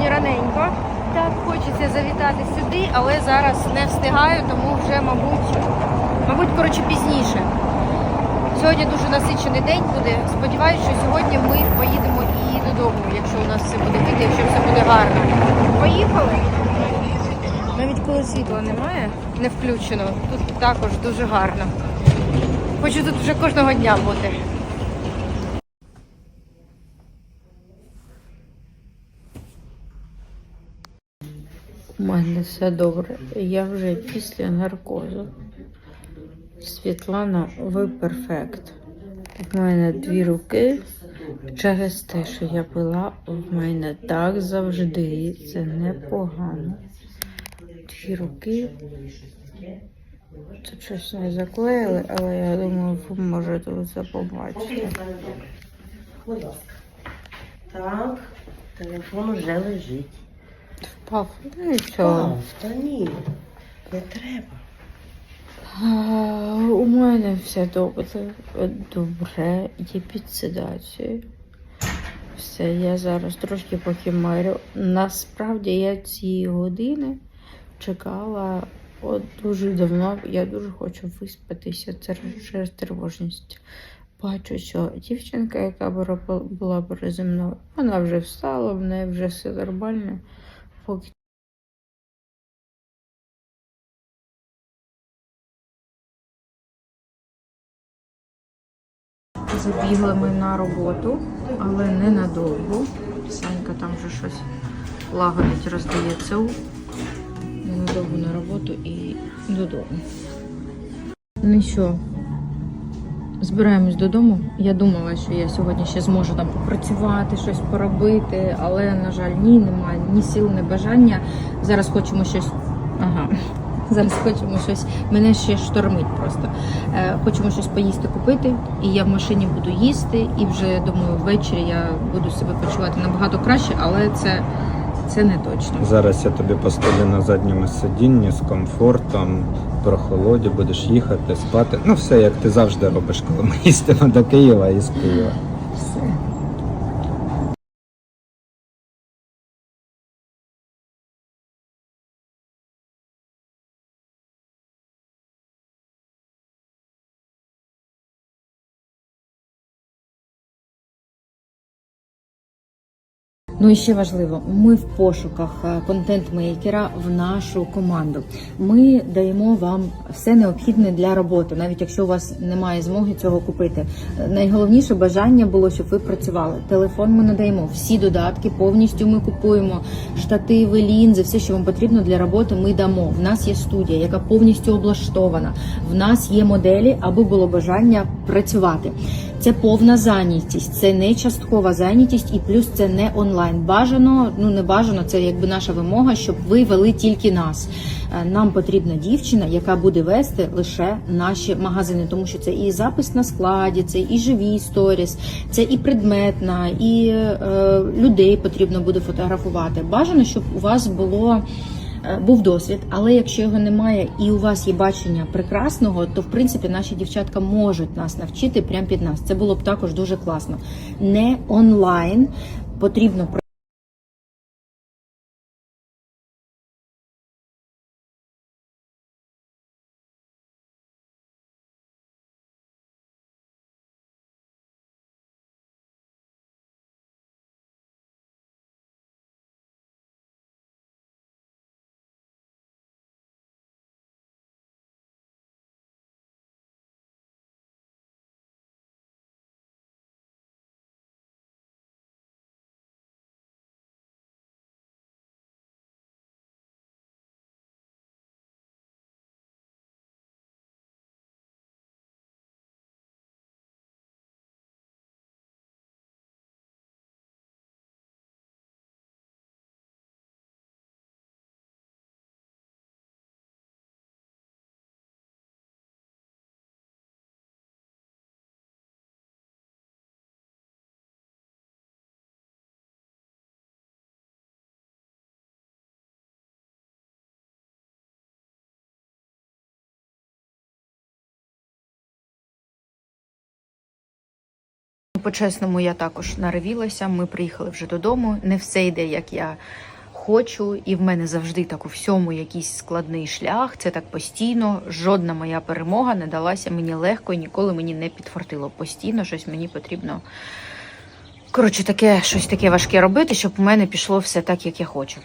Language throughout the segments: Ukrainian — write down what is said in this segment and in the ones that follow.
сьогодні раненько. Так хочеться завітати сюди, але зараз не встигаю, тому вже, мабуть, мабуть, коротше, пізніше. Сьогодні дуже насичений день буде. Сподіваюся, що сьогодні ми поїдемо і додому, якщо у нас все буде вийти, якщо все буде гарно. Поїхали. Навіть коли світла немає, не включено, тут також дуже гарно. Хочу тут вже кожного дня бути. У мене все добре. Я вже після наркозу. Світлана, ви перфект. У мене дві руки. Через те, що я пила, в мене так завжди. Це непогано. Дві руки. Тут щось не заклеїли, але я думаю, ви можете це побачити. Так, телефон уже лежить. Впав. Ну нічого. Та ні, не треба. А, У мене все добре. Добре, є під седацією. Все, я зараз трошки похимарю. Насправді я цієї години чекала от дуже давно. Я дуже хочу виспатися це через тривожність. Бачу, що дівчинка, яка була- була переді мною, вона вже встала, в неї вже все нормально. Поки Забігли ми на роботу, але ненадовго. Санька там вже щось лагодить, роздає ЦУ. Ненадовго на роботу і додому. Ну що, збираємось додому. Я думала, що я сьогодні ще зможу там попрацювати, щось поробити, але, на жаль, ні, немає ні сил, ні бажання. Зараз хочемо щось. Ага. Зараз хочемо щось. Мене ще штормить просто. Е, хочемо щось поїсти купити, і я в машині буду їсти, і вже думаю, ввечері я буду себе почувати набагато краще, але це, це не точно. Зараз я тобі поставлю на задньому сидінні з комфортом, прохолоді, будеш їхати, спати. Ну, все як ти завжди робиш, коли ми їздимо до Києва і з Києва. Все. Ну і ще важливо, ми в пошуках е, контент-мейкера в нашу команду. Ми даємо вам все необхідне для роботи, навіть якщо у вас немає змоги цього купити. Е, Найголовніше бажання було, щоб ви працювали. Телефон ми надаємо, всі додатки повністю ми купуємо, штативи, лінзи, все, що вам потрібно для роботи, ми дамо. В нас є студія, яка повністю облаштована. В нас є моделі, аби було бажання працювати. Це повна зайнятість, це не часткова зайнятість, і плюс це не онлайн. Бажано, ну не бажано, це якби наша вимога, щоб ви вели тільки нас. Е, Нам потрібна дівчина, яка буде вести лише наші магазини, тому що це і запис на складі, це і живі сторіс, це і предметна, і е, людей потрібно буде фотографувати. Бажано, щоб у вас було. Е, був досвід, але якщо його немає і у вас є бачення прекрасного, то в принципі наші дівчатка можуть нас навчити прямо під нас. Це було б також дуже класно. Не онлайн потрібно По-чесному, я також наривілася. Ми приїхали вже додому. Не все йде, як я хочу, і в мене завжди так у всьому якийсь складний шлях. Це так постійно. Жодна моя перемога не далася мені легко і ніколи мені не підфартило. Постійно щось мені потрібно. Коротше, таке щось таке важке робити, щоб у мене пішло все так, як я хочу.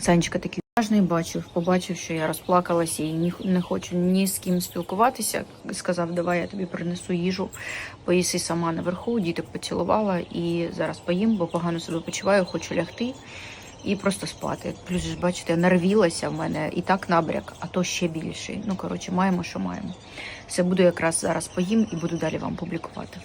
Санечка такий уважний бачив, побачив, що я розплакалася і ні, не хочу ні з ким спілкуватися. Сказав, давай я тобі принесу їжу, поїси сама наверху, діток поцілувала і зараз поїм, бо погано себе почуваю, хочу лягти і просто спати. Плюс ж бачите, нарвілася в мене і так набряк, а то ще більший. Ну коротше, маємо, що маємо. Все буду якраз зараз поїм і буду далі вам публікувати.